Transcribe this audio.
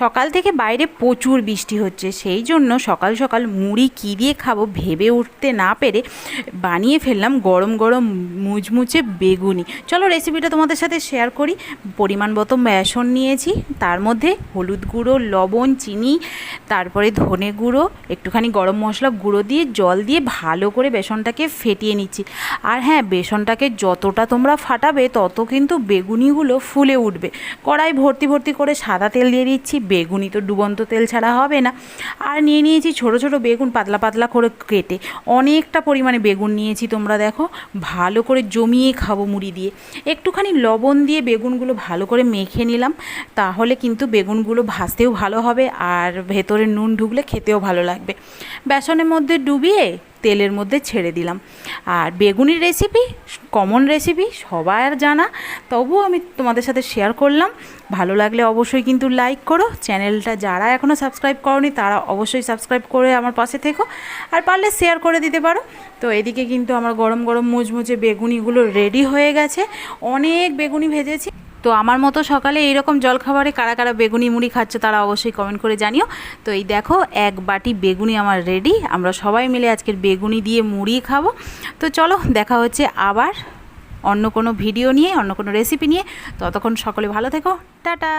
সকাল থেকে বাইরে প্রচুর বৃষ্টি হচ্ছে। সেই জন্য সকাল সকাল মুড়ি কী দিয়ে খাব ভেবে উঠতে না পেরে বানিয়ে ফেললাম গরম গরম মুচমুচে বেগুনি। চলো রেসিপিটা তোমাদের সাথে শেয়ার করি। পরিমাণ মতো বেসন নিয়েছি। তার মধ্যে হলুদ গুঁড়ো, লবণ, চিনি, তারপরে ধনে গুঁড়ো, একটুখানি গরম মশলা গুঁড়ো দিয়ে, জল দিয়ে ভালো করে বেসনটাকে ফেটিয়ে নিচ্ছি। আর হ্যাঁ বেসনটাকে যতটা তোমরা ফাটাবে, তত কিন্তু বেগুনিগুলো ফুলে উঠবে। কড়াই ভর্তি ভর্তি করে সাদা তেল দিয়ে দিচ্ছি বেগুনি তো ডুবন্ত তেল ছাড়া হবে না। আর নিয়ে নিয়েছি ছোট ছোট বেগুন পাতলা পাতলা করে কেটে। অনেকটা পরিমাণে বেগুন নিয়েছি তোমরা দেখো। ভালো করে জমিয়ে খাব মুড়ি দিয়ে। একটুখানি লবণ দিয়ে বেগুনগুলো ভালো করে মেখে নিলাম। তাহলে কিন্তু বেগুনগুলো ভাজতেও ভালো হবে আর ভেতরে নুন ঢুকলে খেতেও ভালো লাগবে। বেসনের মধ্যে ডুবিয়ে তেলের মধ্যে ছেড়ে দিলাম। আর বেগুনির রেসিপি কমন রেসিপি সবার জানা, তবুও আমি তোমাদের সাথে শেয়ার করলাম। ভালো লাগলে অবশ্যই কিন্তু লাইক করো। চ্যানেলটা যারা এখনও সাবস্ক্রাইব করনি, তারা অবশ্যই সাবস্ক্রাইব করে আমার পাশে থেকো। আর পারলে শেয়ার করে দিতে পারো। তো এদিকে কিন্তু আমার গরম গরম মুচমুচে বেগুনিগুলো রেডি হয়ে গেছে। অনেক বেগুনি ভেজেছি। তো আমার মতো সকালে এইরকম জলখাবারে কারা কারা বেগুনি মুড়ি খাচ্ছে তারা অবশ্যই কমেন্ট করে জানিও। তো এই দেখো, এক বাটি বেগুনি আমার রেডি আমরা সবাই মিলে আজকের বেগুনি দিয়ে মুড়ি খাব। তো চলো, দেখা হচ্ছে আবার অন্য কোনো ভিডিও নিয়ে, অন্য কোনো রেসিপি নিয়ে। ততক্ষণ সকলে ভালো থেকো। টাটা!